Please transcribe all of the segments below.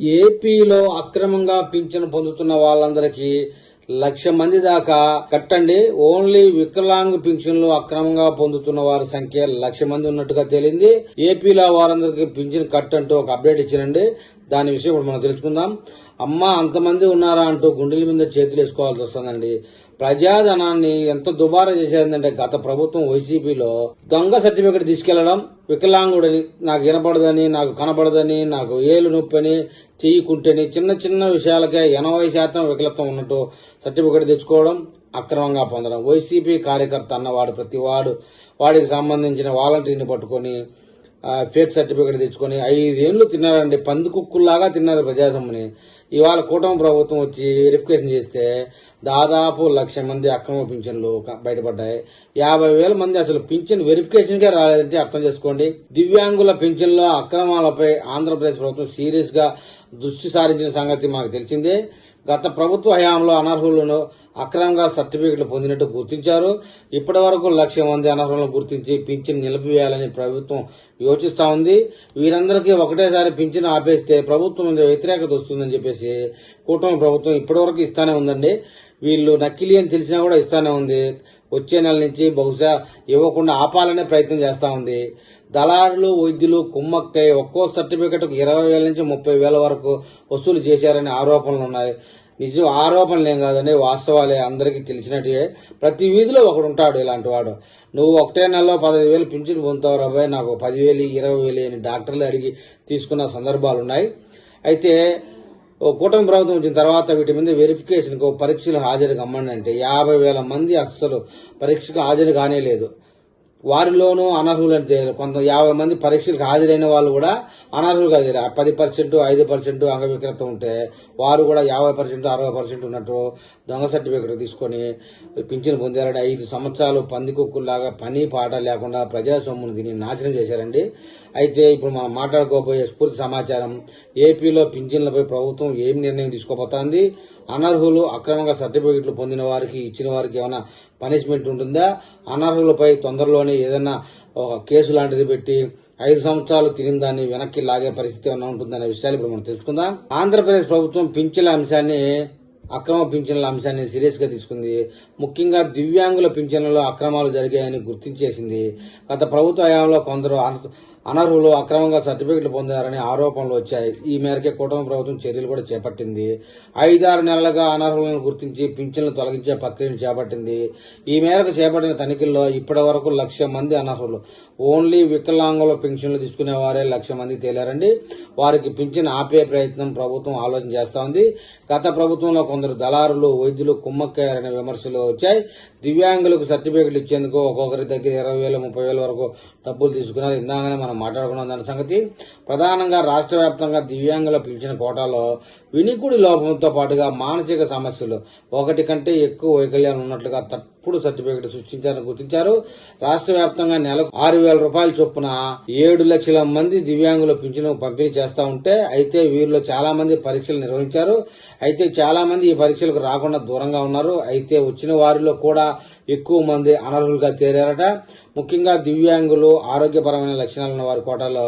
ఏపీలో అక్రమంగా పింఛను పొందుతున్న వాళ్ళందరికీ లక్ష మంది దాకా కట్టండి. ఓన్లీ వికలాంగ్ పింఛన్లు అక్రమంగా పొందుతున్న వారి సంఖ్య లక్ష మంది ఉన్నట్టుగా తేలింది. ఏపీలో వారందరికీ పింఛన్ కట్టంటూ ఒక అప్డేట్ ఇచ్చారండి. దాని విషయం ఇప్పుడు మనం తెలుసుకుందాం. అమ్మ అంతమంది ఉన్నారా అంటూ గుండెల మీద చేతులు వేసుకోవాల్సి వస్తుందండి. ప్రజాధనాన్ని ఎంత దుబారా చేసేదంటే గత ప్రభుత్వం వైసీపీలో దొంగ సర్టిఫికెట్ తీసుకెళ్ళడం వికలాంగుడని నాకు వినపడదని నాకు కనపడదని నాకు ఏలు నొప్పని చేయకుంటేని చిన్న చిన్న విషయాలకే ఎనభై శాతం వికలత్వం ఉన్నట్టు సర్టిఫికెట్ తెచ్చుకోవడం అక్రమంగా పొందడం. వైసీపీ కార్యకర్త అన్నవాడు ప్రతి వాడు వాడికి సంబంధించిన వాలంటీర్ని పట్టుకొని ఫేక్ సర్టిఫికేట్ తెచ్చుకొని ఐదేళ్ళు తిన్నారండి. పందికుక్కుల్లాగా తిన్నారు ప్రజాసమ్మని ఇవాళ కూటమి ప్రభుత్వం వచ్చి వెరిఫికేషన్ చేస్తే దాదాపు లక్ష మంది అక్రమ పింఛన్లు బయటపడ్డాయి. యాభై వేల మంది అసలు పింఛన్ వెరిఫికేషన్కే రాలేదంటే అర్థం చేసుకోండి. దివ్యాంగుల పింఛన్ల అక్రమాలపై ఆంధ్రప్రదేశ్ ప్రభుత్వం సీరియస్గా దృష్టి సారించిన సంగతి మాకు తెలిసిందే. గత ప్రభుత్వ హయాంలో అనర్హులను అక్రమంగా సర్టిఫికెట్లు పొందినట్టు గుర్తించారు. ఇప్పటి వరకు లక్ష మంది అనర్హులను గుర్తించి పింఛన్ నిలిపివేయాలని ప్రభుత్వం యోచిస్తా ఉంది. వీరందరికీ ఒకటేసారి పింఛన్ ఆపేస్తే ప్రభుత్వం మీద వ్యతిరేకత వస్తుందని చెప్పేసి కూటమి ప్రభుత్వం ఇప్పటి వరకు ఇస్తానే ఉందండి. వీళ్ళు నకిలీ అని తెలిసినా కూడా ఇస్తానే ఉంది. వచ్చే నెల నుంచి బహుశా ఇవ్వకుండా ఆపాలనే ప్రయత్నం చేస్తా ఉంది. దళారులు వైద్యులు కుమ్మక్కై ఒక్కో సర్టిఫికెట్కు ఇరవై వేల నుంచి ముప్పై వేల వరకు వసూలు చేశారనే ఆరోపణలు ఉన్నాయి. నిజం ఆరోపణలు ఏం కాదండి వాస్తవాలే అందరికీ తెలిసినట్టే. ప్రతి వీధిలో ఒకడు ఉంటాడు ఇలాంటి వాడు. నువ్వు ఒకటే నెలలో పదహైదు వేలు పింఛన్ పొందుతావు అబ్బాయి నాకు పదివేలు ఇరవై వేలు అని డాక్టర్లు అడిగి తీసుకున్న సందర్భాలు ఉన్నాయి. అయితే ఓ కూటమి ప్రభుత్వం వచ్చిన తర్వాత వీటి మీద వెరిఫికేషన్కు పరీక్షలు హాజరు కమ్మండి అంటే యాభై వేల మంది అసలు పరీక్షకు హాజరు కానే లేదు వారిలోనూ అనర్హులు అంటే కొంత యాభై మంది పరీక్షలకు హాజరైన వాళ్ళు కూడా అనర్హులు కాదు పది పర్సెంట్ ఐదు పర్సెంట్ అంగవిక్రత ఉంటే వారు కూడా యాభై పర్సెంట్ అరవై పర్సెంట్ ఉన్నట్టు దొంగ సర్టిఫికెట్ తీసుకొని పింఛను పొందారని ఐదు సంవత్సరాలు పందికొక్కుల్లాగా పని పాట లేకుండా ప్రజాసొమ్మును దీన్ని నాశనం చేశారండి. అయితే ఇప్పుడు మనం మాట్లాడుకోబోయే స్ఫూర్తి సమాచారం ఏపీలో పింఛన్లపై ప్రభుత్వం ఏం నిర్ణయం తీసుకోబోతోంది? అనర్హులు అక్రమంగా సర్టిఫికెట్లు పొందిన వారికి ఇచ్చిన వారికి ఏమైనా పనిష్మెంట్ ఉంటుందా? అనర్హులపై తొందరలోనే ఏదైనా ఒక కేసు లాంటిది పెట్టి ఐదు సంవత్సరాలు తిరిగిన దాన్ని వెనక్కి లాగే పరిస్థితి ఏమైనా ఉంటుందనే విషయాలు ఇప్పుడు మనం తెలుసుకుందాం. ఆంధ్రప్రదేశ్ ప్రభుత్వం పింఛన్ల అంశాన్ని అక్రమ పింఛన్ల అంశాన్ని సీరియస్గా తీసుకుంది. ముఖ్యంగా దివ్యాంగుల పింఛన్లలో అక్రమాలు జరిగాయని గుర్తించేసింది. గత ప్రభుత్వ హయాంలో కొందరు అనర్హులు అక్రమంగా సర్టిఫికెట్లు పొందారని ఆరోపణలు వచ్చాయి. ఈ మేరకే కూటమి ప్రభుత్వం చర్యలు కూడా చేపట్టింది. ఐదారు నెలలుగా అనర్హులను గుర్తించి పింఛన్లు తొలగించే ప్రక్రియను చేపట్టింది. ఈ మేరకు చేపట్టిన తనిఖీల్లో ఇప్పటి వరకు లక్ష మంది అనర్హులు. ఓన్లీ వికలాంగుల పింఛన్లు తీసుకునే వారే లక్ష మంది తేలారండి. వారికి పింఛన్ ఆపే ప్రయత్నం ప్రభుత్వం ఆలోచన చేస్తా ఉంది. గత ప్రభుత్వంలో కొందరు దళారులు వైద్యులు కుమ్మక్కయ్యారనే విమర్శలు వచ్చాయి. దివ్యాంగులకు సర్టిఫికెట్లు ఇచ్చేందుకు ఒక్కొక్కరి దగ్గర ఇరవై వేలు ముప్పై వేల వరకు డబ్బులు తీసుకున్నారు. ఇందాకనే మనం మాట్లాడుకున్నాం దాని సంగతి. ప్రధానంగా రాష్ట్ర వ్యాప్తంగా దివ్యాంగుల పిలిచిన కోటాలో వినికుడి లోపంతో పాటుగా మానసిక సమస్యలు. ఒకటి కంటే ఎక్కువ వైకల్యాలు ఉన్నట్లుగా తప్పుడు సర్టిఫికెట్ సృష్టించారని గుర్తించారు. రాష్ట్ర వ్యాప్తంగా నెలకు ఆరు వేల రూపాయల చొప్పున ఏడు లక్షల మంది దివ్యాంగుల పింఛను పంపిణీ చేస్తా ఉంటే అయితే వీరిలో చాలా మంది పరీక్షలు నిర్వహించారు. అయితే చాలా మంది ఈ పరీక్షలకు రాకుండా దూరంగా ఉన్నారు. అయితే వచ్చిన వారిలో కూడా ఎక్కువ మంది అనర్హులుగా చేరారట. ముఖ్యంగా దివ్యాంగులు ఆరోగ్యపరమైన లక్షణాలు ఉన్న వారి కోటాలో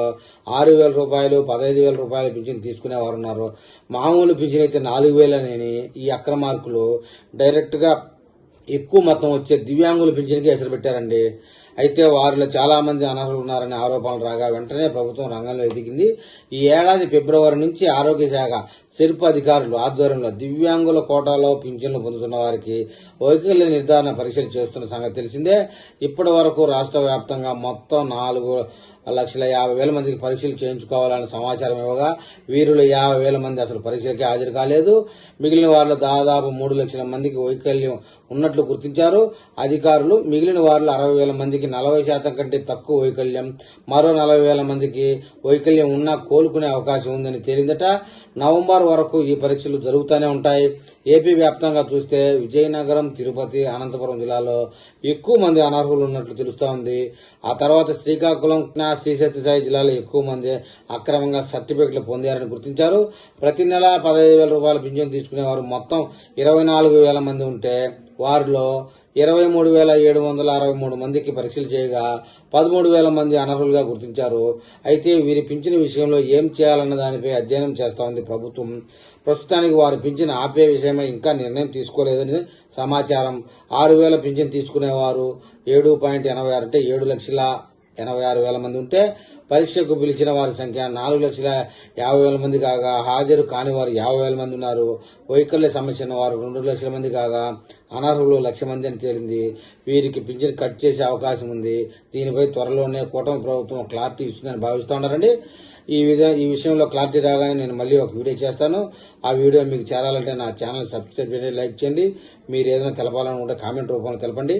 ఆరు వేల రూపాయలు పదహైదు వేల రూపాయలు పింఛన్ తీసుకునేవారు ఉన్నారు. మామూలు పింఛన్ అయితే నాలుగు వేలనేని ఈ అక్రమార్కులు డైరెక్ట్గా ఎక్కువ మొత్తం వచ్చే దివ్యాంగుల పింఛన్కి ఎసరు పెట్టారండి. అయితే వారిలో చాలా మంది అనర్హులు ఉన్నారనే ఆరోపణలు రాగా వెంటనే ప్రభుత్వం రంగంలో ఎదిగింది. ఈ ఏడాది ఫిబ్రవరి నుంచి ఆరోగ్య శాఖ శిల్ప అధికారులు ఆధ్వర్యంలో దివ్యాంగుల కోటాలో పింఛన్లు పొందుతున్న వారికి వైకల్య నిర్ధారణ పరీక్షలు చేస్తున్న సంగతి తెలిసిందే. ఇప్పటి వరకు రాష్ట్ర వ్యాప్తంగా మొత్తం నాలుగు లక్షల యాభై వేల మందికి పరీక్షలు చేయించుకోవాలని సమాచారం ఇవ్వగా వీరిలో యాభై వేల మంది అసలు పరీక్షలకే హాజరు కాలేదు. మిగిలిన వారిలో దాదాపు మూడు లక్షల మందికి వైకల్యం ఉన్నట్లు గుర్తించారు. అధికారులు మిగిలిన వారిలో అరవై వేల మందికి నలభై శాతం కంటే తక్కువ వైకల్యం మరో నలభై వేల మందికి వైకల్యం ఉన్నా కోలుకునే అవకాశం ఉందని తేలిందట. నవంబర్ వరకు ఈ పరీక్షలు జరుగుతూనే ఉంటాయి. ఏపీ వ్యాప్తంగా చూస్తే విజయనగరం తిరుపతి అనంతపురం జిల్లాలో ఎక్కువ మంది అనర్హులు ఉన్నట్లు తెలుస్తోంది ఆ తర్వాత శ్రీకాకుళం కృష్ణా, శ్రీ సత్యసాయి జిల్లాలో ఎక్కువ మంది అక్రమంగా సర్టిఫికెట్లు పొందారని గుర్తించారు. ప్రతి నెల పదహైదు వేల రూపాయల పింఛన్ తీసుకునేవారు. మొత్తం ఇరవై నాలుగు వేల మంది ఉంటే వారిలో ఇరవై మూడు వేల ఏడు వందల అరవై మూడు మందికి పరీక్షలు చేయగా పదమూడు వేల మంది అనర్హులుగా గుర్తించారు. అయితే వీరి పింఛన్ విషయంలో ఏం చేయాలన్న దానిపై అధ్యయనం చేస్తా ఉంది ప్రభుత్వం. ప్రస్తుతానికి వారు పింఛన్ ఆపే విషయమై ఇంకా నిర్ణయం తీసుకోలేదని సమాచారం. ఆరు వేల పింఛన్ తీసుకునేవారు. ఏడు పాయింట్ ఎనభై ఆరు అంటే ఏడు లక్షల ఎనభై ఆరు వేల మంది ఉంటే పరీక్షకు పిలిచిన వారి సంఖ్య నాలుగు లక్షల యాభై వేల మంది కాగా హాజరు కాని వారు యాభై వేల మంది ఉన్నారు. వైకల్య సమస్య ఉన్న వారు రెండు లక్షల మంది కాగా అనర్హులు లక్ష మంది అని తేలింది. వీరికి పింఛన్ కట్ చేసే అవకాశం ఉంది. దీనిపై త్వరలోనే కూటమి ప్రభుత్వం క్లారిటీ ఇస్తుందని భావిస్తూ ఉన్నారండి. ఈ విధ ఈ విషయంలో క్లారిటీ రాగానే నేను మళ్ళీ ఒక వీడియో చేస్తాను. ఆ వీడియో మీకు చేరాలంటే నా ఛానల్ సబ్స్క్రైబ్ చేయండి లైక్ చేయండి. మీరు ఏదైనా తెలపాలనుకుంటే కామెంట్ రూపంలో తెలపండి.